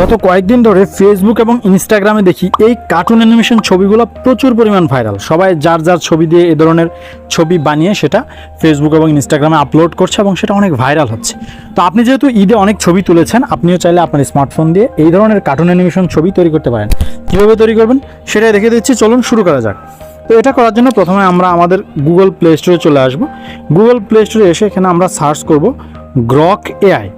গত কয়েকদিন ধরে ফেসবুক এবং ইনস্টাগ্রামে দেখি এই কার্টুন অ্যানিমেশন ছবিগুলো প্রচুর পরিমাণ ভাইরাল সবাই যার যার ছবি দিয়ে এ ধরনের ছবি বানিয়ে সেটা ফেসবুক এবং ইনস্টাগ্রামে আপলোড করছে এবং সেটা অনেক ভাইরাল হচ্ছে। তো আপনি যেহেতু ঈদে অনেক ছবি তুলেছেন, আপনিও চাইলে আপনার স্মার্টফোন দিয়ে এই ধরনের কার্টুন অ্যানিমেশন ছবি তৈরি করতে পারেন। কীভাবে তৈরি করবেন সেটাই রেখে দিচ্ছি, চলুন শুরু করা যাক। তো এটা করার জন্য প্রথমে আমরা আমাদের গুগল প্লে স্টোরে চলে আসব। গুগল প্লে স্টোরে এসে এখানে আমরা সার্চ করব গ্রক এআই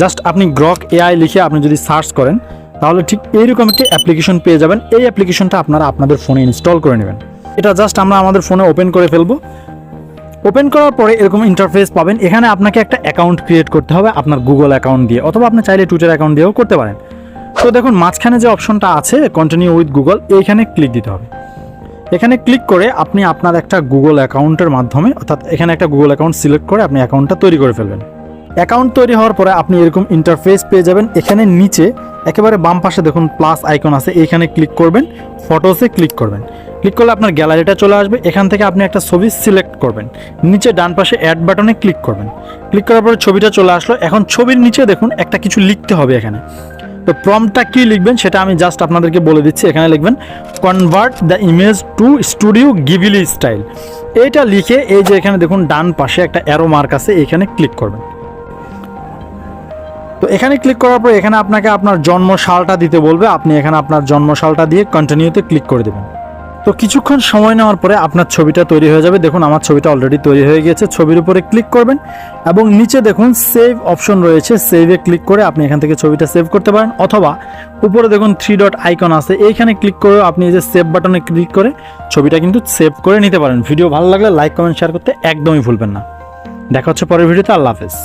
জাস্ট আপনি গ্রক এআই লিখে আপনি যদি সার্চ করেন, তাহলে ঠিক এইরকম একটি অ্যাপ্লিকেশন পেয়ে যাবেন। এই অ্যাপ্লিকেশনটা আপনারা আপনাদের ফোনে ইনস্টল করে নেবেন। এটা জাস্ট আমরা আমাদের ফোনে ওপেন করে ফেলব। ওপেন করার পরে এরকম ইন্টারফেস পাবেন। এখানে আপনাকে একটা অ্যাকাউন্ট ক্রিয়েট করতে হবে, আপনার গুগল অ্যাকাউন্ট দিয়ে, অথবা আপনি চাইলে টুইটার অ্যাকাউন্ট দিয়েও করতে পারেন। তো দেখুন, মাঝখানে যে অপশনটা আছে কন্টিনিউ উইথ গুগল এইখানে ক্লিক দিতে হবে। এখানে ক্লিক করে আপনি আপনার একটা গুগল অ্যাকাউন্টের মাধ্যমে, অর্থাৎ এখানে একটা গুগল অ্যাকাউন্ট সিলেক্ট করে আপনি অ্যাকাউন্টটা তৈরি করে ফেলবেন। অ্যাকাউন্ট তৈরি হওয়ার পরে আপনি এরকম ইন্টারফেস পেয়ে যাবেন। এখানে নিচে একেবারে বাম পাশে দেখুন প্লাস আইকন আছে। এইখানে ক্লিক করবেন ফটোসে ক্লিক করবেন। ক্লিক করলে আপনার গ্যালারিটা চলে আসবে। এখান থেকে আপনি একটা ছবি সিলেক্ট করবেন। নিচে ডান পাশে অ্যাড বাটনে ক্লিক করবেন। ক্লিক করার পরে ছবিটা চলে আসলো। এখন ছবির নিচে দেখুন একটা কিছু লিখতে হবে এখানে। তো প্রমটা কি লিখবেন সেটা আমি জাস্ট আপনাদেরকে বলে দিচ্ছি। এখানে লিখবেন convert the image to studio Ghibli style এইটা লিখে এই যে এখানে দেখুন, ডান পাশে একটা অ্যারো মার্ক আছে। এখানে ক্লিক করবেন। তো এখানে ক্লিক করার পর এখানে আপনাকে আপনার জন্ম সালটা দিতে বলবে। আপনি এখানে আপনার জন্ম সালটা দিয়ে কন্টিনিউতে ক্লিক করে দেবেন। তো কিছুক্ষণ সময় নেওয়ার পরে আপনার ছবিটা তৈরি হয়ে যাবে। দেখুন, আমার ছবিটা অলরেডি তৈরি হয়ে গিয়েছে। ছবির উপরে ক্লিক করবেন এবং নিচে দেখুন সেভ অপশন রয়েছে। সেভে ক্লিক করে আপনি এখান থেকে ছবিটা সেভ করতে পারেন। অথবা উপরে দেখুন থ্রি ডট আইকন আছে। এইখানে ক্লিক করে আপনি যে সেভ বাটনে ক্লিক করে ছবিটা কিন্তু সেভ করে নিতে পারেন। ভিডিও ভালো লাগলে লাইক কমেন্ট শেয়ার করতে একদমই ভুলবেন না। দেখা হচ্ছে পরের ভিডিওতে। আল্লাহ হাফেজ।